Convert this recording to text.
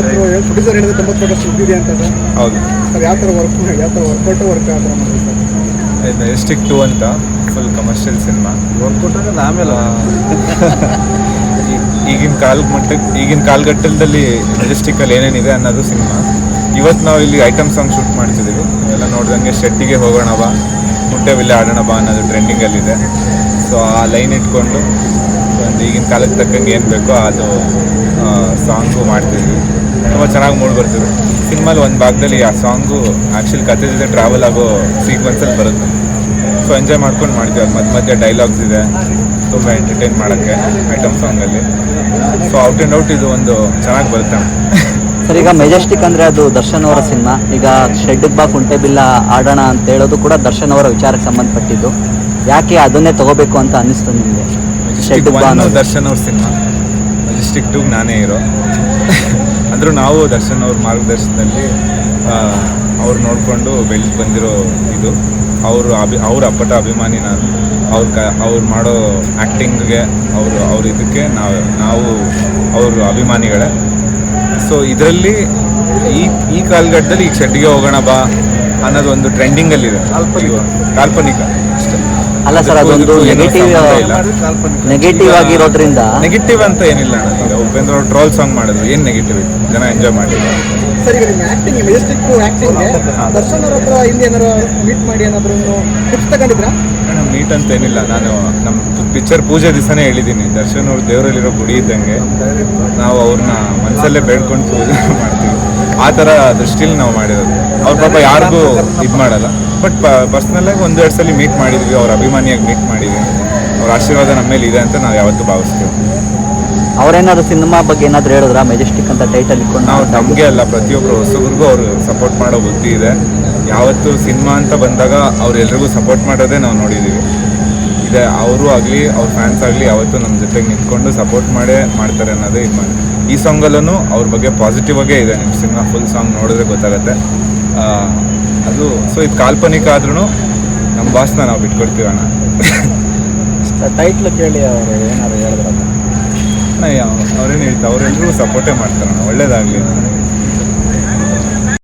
Producer ಹೇಳಿದ್ರೆ ತೊಂಬತ್ತು percent ದುಡ್ಡಿದೆ ಅಂತ ಸರ್. ಹೌದು. ಸರ್ ಯಾವ ಥರ ವರ್ಕ್ ಯಾವ ಥರ ವರ್ಕೌಟ್ ವರ್ಕ್ ಯಾವ ಥರ ಮಾಡಿದೆ ಸರ್? ಮೆಜೆಸ್ಟಿಕ್ ಟೂ ಅಂತ full commercial cinema work out ಆಗೋದು ಆಮೇಲೆ ಈಗಿನ ಕಾಲ ಮಟ್ಟಕ್ಕೆ ಈಗಿನ ಕಾಲಘಟ್ಟದಲ್ಲಿ ಮೆಜೆಸ್ಟಿಕ್ಕಲ್ಲಿ ಏನೇನಿದೆ ಅನ್ನೋದು ಸಿನಿಮಾ ಇವತ್ತು ನಾವು ಇಲ್ಲಿ ಐಟಮ್ ಸಾಂಗ್ ಶೂಟ್ ಮಾಡ್ತಿದ್ದೀವಿ ಎಲ್ಲ ನೋಡ್ದಂಗೆ ಶೆಟ್ಟಿಗೆ ಹೋಗೋಣ ಬಾ ಮುಟ್ಟೆವಿಲ್ಲೆ ಆಡೋಣ ಬಾ ಅನ್ನೋದು ಟ್ರೆಂಡಿಂಗಲ್ಲಿದೆ ಸೊ ಆ ಲೈನ್ ಇಟ್ಕೊಂಡು ಒಂದು ಈಗಿನ ಕಾಲಕ್ಕೆ ತಕ್ಕಂಗೆ ಏನು ಬೇಕೋ ಅದು ಸಾಂಗು ಮಾಡ್ತಿದ್ವಿ. ತುಂಬ ಚೆನ್ನಾಗಿ ಮೂಡ್ ಬರ್ತದೆ. ಸಿನಿಮಾಲಿ ಒಂದು ಭಾಗದಲ್ಲಿ ಆ ಸಾಂಗು ಆ್ಯಕ್ಚುಲಿ ಕತೆ ಜೊತೆ ಟ್ರಾವೆಲ್ ಆಗೋ ಸೀಕ್ವೆನ್ಸಲ್ಲಿ ಬರುತ್ತೆ. ಸೊ ಎಂಜಾಯ್ ಮಾಡ್ಕೊಂಡು ಮಾಡ್ತೀವಿ ಅದು ಮಧ್ಯ ಮಧ್ಯೆ ಡೈಲಾಗ್ಸ್ ಇದೆ. ತುಂಬ ಎಂಟರ್ಟೈನ್ ಮಾಡೋಕ್ಕೆ ಐಟಮ್ ಸಾಂಗಲ್ಲಿ ಸೊ ಔಟ್ ಆ್ಯಂಡ್ ಔಟ್ ಇದು ಒಂದು ಚೆನ್ನಾಗಿ ಬರುತ್ತೆ ಸರ್ ಈಗ ಮೆಜೆಸ್ಟಿಕ್ ಅಂದ್ರೆ ಅದು ದರ್ಶನ್ ಅವರ ಸಿನಿಮಾ. ಈಗ ಶೆಡ್ ಬಾ ಕುಂಟೆ ಬಿಲ್ಲ ಆಡೋಣ ಅಂತ ಹೇಳೋದು ಕೂಡ ದರ್ಶನ್ ಅವರ ವಿಚಾರಕ್ಕೆ ಸಂಬಂಧಪಟ್ಟಿದ್ದು. ಯಾಕೆ ಅದನ್ನೇ ತಗೋಬೇಕು ಅಂತ ಅನ್ನಿಸ್ತು ನಿಮಗೆ? ಮೆಜೆಸ್ಟಿಕ್ ದರ್ಶನ್ ಅವ್ರ ಸಿನಿಮಾ. ಮೆಜೆಸ್ಟಿಕ್ ಟು ನಾನೇ ಇರೋ. ಅಂದರೂ ನಾವು ದರ್ಶನ್ ಅವ್ರ ಮಾರ್ಗದರ್ಶನದಲ್ಲಿ ಅವ್ರು ನೋಡಿಕೊಂಡು ಬೆಳೆದು ಬಂದಿರೋ ಇದು. ಅವರು ಅಭಿ ಅವ್ರ ಅಪ್ಪಟ ಅಭಿಮಾನಿ ನಾನು. ಅವ್ರ ಕ ಅವ್ರು ಮಾಡೋ ಆ್ಯಕ್ಟಿಂಗ್ಗೆ ಅವರು ಅವ್ರ ಇದಕ್ಕೆ ನಾವು ನಾವು ಅವ್ರ ಅಭಿಮಾನಿಗಳೇ. ಸೊ ಇದರಲ್ಲಿ ಈ ಈ ಕಾಲಘಟ್ಟದಲ್ಲಿ ಈಗ ಶೆಡ್ಗೆ ಹೋಗೋಣ ಬಾ ಅನ್ನೋದು ಒಂದು ಟ್ರೆಂಡಿಂಗಲ್ಲಿದೆ ಕಾಲ್ಪನಿಕ. ಕಾಲ್ಪನಿಕ. ಅಲ್ಲ ಸರ್ ಅದೊಂದು ನೆಗೆಟಿವ್ ಇಲ್ಲ. ನೆಗೆಟಿವ್ ಆಗಿರೋದ್ರಿಂದ ನೆಗೆಟಿವ್ ಅಂತ ಏನಿಲ್ಲ ಅಣ್ಣ ಈಗ ಉಪೇಂದ್ರ ಅವ್ರು ಟ್ರೋಲ್ ಸಾಂಗ್ ಮಾಡಿದ್ರು. ಏನು ನೆಗೆಟಿವ್ ಇತ್ತು ಜನ ಎಂಜಾಯ್ ಮಾಡಿದ್ರು. ಸರ್ ಈಗ ನಿಮ್ಮ ಆಕ್ಟಿಂಗ್ ಮೆಜೆಸ್ಟಿಕ್ ಆಕ್ಟಿಂಗ್ ದರ್ಶನ್ ಅವ್ರ ಹತ್ರ ಇಲ್ಲಿ ಏನಾರು ಮೀಟ್ ಮಾಡಿ ಏನಾದ್ರು ಟಿಪ್ಸ್ ತಗೊಂಡಿದ್ರಾ? ಮೀಟ್ ಅಂತ ಏನಿಲ್ಲ. ನಾನು ನಮ್ಮ ಪಿಕ್ಚರ್ ಪೂಜೆ ದಿವಸನೇ ಹೇಳಿದ್ದೀನಿ ದರ್ಶನ್ ಅವ್ರು ದೇವರಲ್ಲಿರೋ ಗುಡಿ ಇದ್ದಂಗೆ ನಾವು ಅವ್ರನ್ನ ಮನಸಲ್ಲೇ ಬೇಡ್ಕೊಂಡು ಪೂಜೆ ಮಾಡ್ತೀವಿ. ಆ ಥರ ದೃಷ್ಟಿಲಿ ನಾವು ಮಾಡಿರೋದು. ಅವ್ರ ಪಾಪ ಯಾರಿಗೂ ಇದು ಮಾಡಲ್ಲ ಬಟ್ ಪರ್ಸ್ನಲಾಗಿ ಒಂದೆರಡು ಸಲ ಮೀಟ್ ಮಾಡಿದ್ವಿ ಅವ್ರ ಅಭಿಮಾನಿಯಾಗಿ ಮೀಟ್ ಮಾಡಿದ್ವಿ. ಅವ್ರ ಆಶೀರ್ವಾದ ನಮ್ಮ ಮೇಲೆ ಇದೆ ಅಂತ ನಾವು ಯಾವತ್ತೂ ಭಾವಿಸ್ತೀವಿ. ಅವರೇನಾದ್ರು ಸಿನಿಮಾ ಬಗ್ಗೆ ಏನಾದ್ರು ಹೇಳಿದ್ರ? ಮೆಜೆಸ್ಟಿಕ್ ಅಂತ ಟೈಟಲ್ ಇಟ್ಕೊಂಡು ನಾವು ನಮಗೆ ಅಲ್ಲ ಪ್ರತಿಯೊಬ್ಬರು ಹೊಸಬ್ರಿಗೂ ಅವರು ಸಪೋರ್ಟ್ ಮಾಡೋ ಬುದ್ಧಿ ಇದೆ. ಯಾವತ್ತು ಸಿನಿಮಾ ಅಂತ ಬಂದಾಗ ಅವ್ರೆಲ್ರಿಗೂ ಸಪೋರ್ಟ್ ಮಾಡೋದೇ ನಾವು ನೋಡಿದ್ದೀವಿ ಇದೆ ಅವರು ಆಗಲಿ ಅವ್ರ ಫ್ಯಾನ್ಸ್ ಆಗಲಿ ಯಾವತ್ತೂ ನಮ್ಮ ಜೊತೆಗೆ ನಿಂತ್ಕೊಂಡು ಸಪೋರ್ಟ್ ಮಾಡೇ ಮಾಡ್ತಾರೆ ಅನ್ನೋದೇ ಇದು ಮಾಡಿ ಈ ಸಾಂಗಲ್ಲೂ ಅವ್ರ ಬಗ್ಗೆ ಪಾಸಿಟಿವ್ ಆಗೇ ಇದೆ. ನಿಮ್ಮ ಸಿನಿಮಾ ಫುಲ್ ಸಾಂಗ್ ನೋಡಿದ್ರೆ ಗೊತ್ತಾಗುತ್ತೆ. ಸೊ ಇದು ಕಾಲ್ಪನಿಕ ಆದ್ರೂ ನಮ್ಮ ಭಾಷನ ನಾವು ಬಿಟ್ಕೊಡ್ತೀವಣ್ಣ ಟೈಟ್ಲು ಕೇಳಿ ಅವರು ಏನಾದ್ರು ಹೇಳಿದ್ರಲ್ಲ? ಅವ್ರೇನು ಹೇಳ್ತಾರೆ ಅವರೆಲ್ಲರೂ ಸಪೋರ್ಟೇ ಮಾಡ್ತಾರಣ್ಣ ಒಳ್ಳೇದಾಗಲಿ.